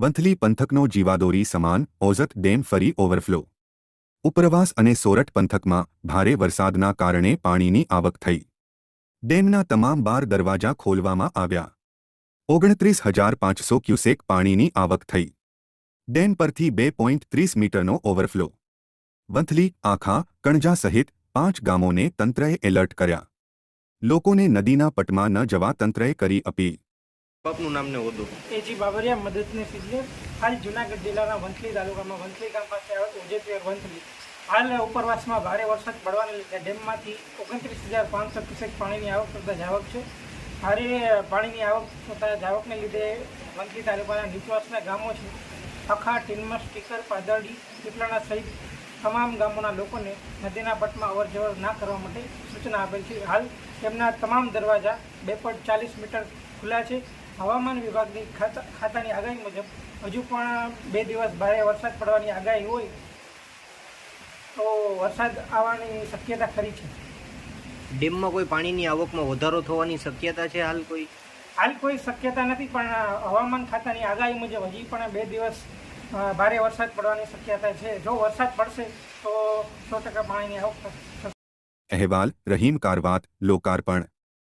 વંથલી પંથકનો જીવાદોરી સમાન, ઓઝત ડેમ ફરી ઓવરફ્લો. ઉપરવાસ અને સોરઠ પંથકમાં ભારે વરસાદના કારણે પાણીની આવક થઈ. ડેમના તમામ બાર દરવાજા ખોલવામાં આવ્યા. ઓગણત્રીસ હજાર પાંચસો ક્યુસેક પાણીની આવક થઈ. ડેમ પરથી બે પોઈન્ટ ત્રીસ મીટરનો ઓવરફ્લો. વંથલી, આખા, કણજા સહિત પાંચ ગામોને તંત્રએ એલર્ટ કર્યા. લોકોને નદીના પટમાં ન જવા તંત્રએ કરી અપીલ. આપનું નામ ને હોદ્દો એજી બાબરિયા મદદને ઇજનેર હાલ જુનાગઢ જિલ્લાના વંથલી તાલુકામાં વંથલી ગામ પાસે આવે ઉજેપીર વંથલી. હાલ ઉપરવાસમાં ભારે વરસાદ પડવાને લીધે ડેમમાંથી ઓગણત્રીસ હજાર પાંચસો ક્યુસેક પાણીની આવક થતા જાવક છે. ભારે પાણીની આવક થતા જાવકને લીધે વંથલી તાલુકાના નીચવાસના ગામો છે. અખા ટીનમાં સ્ટીકર પાદરડી પીપલાણા સહિત તમામ ગામોના લોકોને નદીના પટમાં અવર જવર ના કરવા માટે સૂચના આપેલ છે. હાલ તેમના તમામ દરવાજા બે પોઈન્ટ ચાલીસ મીટર ખુલ્લા છે. હવામાન વિભાગની ખાતા ખાતાની આગાહી મુજબ હજુ પણ બે દિવસ ભારે વરસાદ પડવાની આગાહી હોય તો વરસાદ આવવાની શક્યતા ખરી છે? ડેમમાં કોઈ પાણીની આવકમાં વધારો થવાની શક્યતા છે હાલ કોઈ? હાલ કોઈ શક્યતા નથી પણ હવામાન ખાતાની આગાહી મુજબ હજી પણ બે દિવસ ભારે વરસાદ પડવાની શક્યતા છે. જો વરસાદ પડશે તો સો ટકા પાણીની આવક થશે. અહેવાલ રહીમ કારવાત લોકાર્પણ.